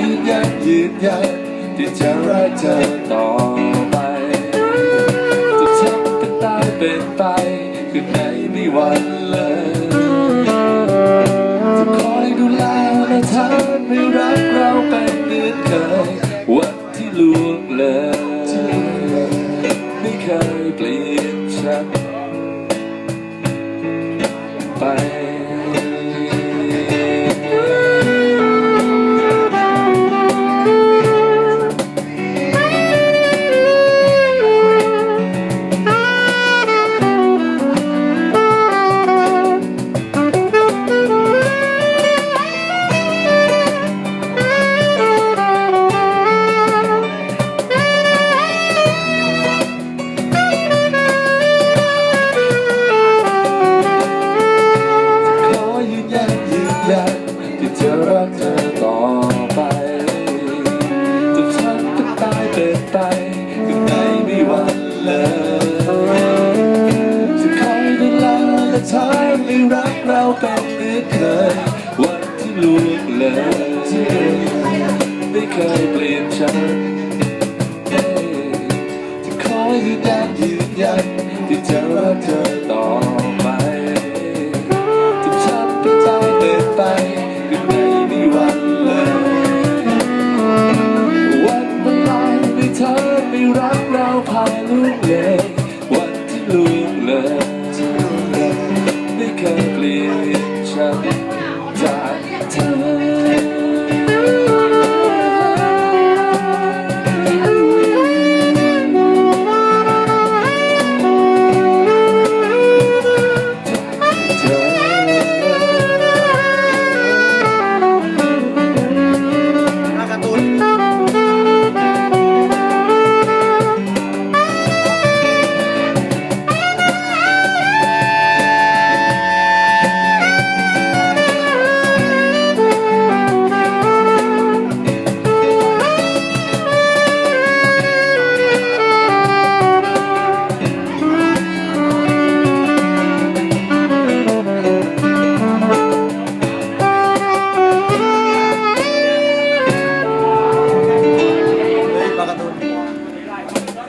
ยืนยันยืนยันที่จะรักเธอต่อไปจะทำเป็นตายเป็นไปคือไหนไม่หวันเลยจะคอยดูแลและทำให้รักเราเป็นเหมือนเคยวันที่ล่วงเลยไม่เคยเปลี่ยนฉันไป ที่จะรักเธอต่อไปจะทำเป็ตายเป็นไปก็ไหนไม่หวันเลยจะคอยดูแลและทำให้รักเราเป็นเหมือนเคยวันที่ล่วงเลยไม่เคยเปลี่ยนฉันจะขอยืนยันยืนยันที่จะรักเธอต่อ Murat.